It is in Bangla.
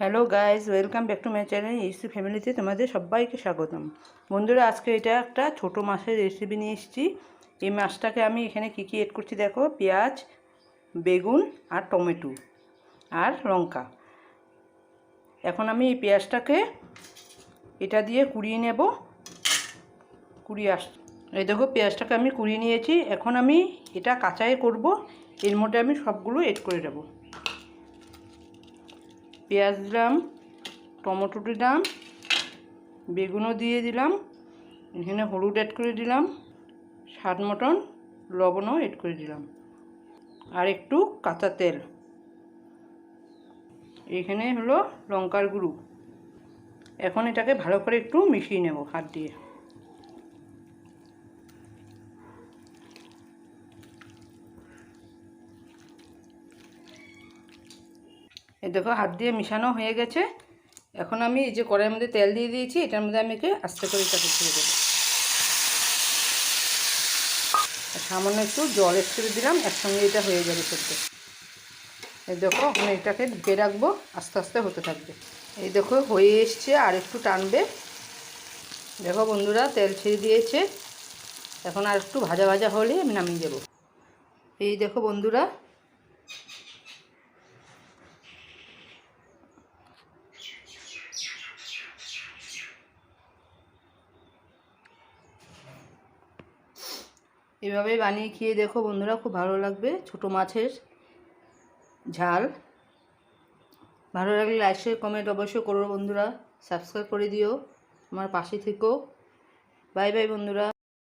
Hello guys welcome back to my channel EC ফ্যামিলিতে তোমাদের সবাইকে স্বাগতম। বন্ধুরা, আজকে এটা একটা ছোট মাছের রেসিপি নিয়ে এসেছি। এই মাছটাকে আমি এখানে কী কী এড করছি দেখো? পেঁয়াজ, বেগুন আর টমেটো আর লঙ্কা। এখন আমি এই পেঁয়াজটাকে এটা দিয়ে কুড়িয়ে নেব। কুড়িয়ে আস এই দেখো, পেঁয়াজটাকে আমি কুড়িয়ে নিয়েছি। এখন আমি এটা কাঁচাই করব। এর মধ্যে আমি সবগুলো এড করে দেবো। পেঁয়াজ দিলাম টমেটো দিলাম, বেগুনও দিয়ে দিলাম, এখানে হলুদ অ্যাড করে দিলাম, স্বাদ মতন লবণও এড করে দিলাম, আর একটু কাঁচা তেল। এখানে হলো লঙ্কার গুঁড়ো। এখন এটাকে ভালো করে একটু মিশিয়ে নেব হাত দিয়ে। এই দেখো, হাত দিয়ে মিশানো হয়ে গেছে। এখন আমি এই যে কড়াইয়ের মধ্যে তেল দিয়ে দিয়েছি, এটার মধ্যে আমি একে আস্তে করে এটাকে ছেড়ে দেবো। সামান্য একটু জল এড করে দিলাম, একসঙ্গে এটা হয়ে যাবে সেদ্ধ এই দেখো, এখন এটাকে ঢেকে রাখব, আস্তে আস্তে হতে থাকবে। এই দেখো, হয়ে এসছে, আর একটু টানবে। দেখো বন্ধুরা, তেল ছেড়ে দিয়েছে। এখন আর একটু ভাজা ভাজা হলে আমি নামিয়ে দেবো। এই দেখো বন্ধুরা এভাবে বানিয়ে খেয়ে দেখো বন্ধুরা, খুব ভালো লাগবে। ছোট মাছের ঝাল। ভালো লাগলে লাইক শেয়ার কমেন্ট অবশ্যই করো বন্ধুরা। সাবস্ক্রাইব করে দিও। আমার পাশে থেকো। বাই বাই বন্ধুরা।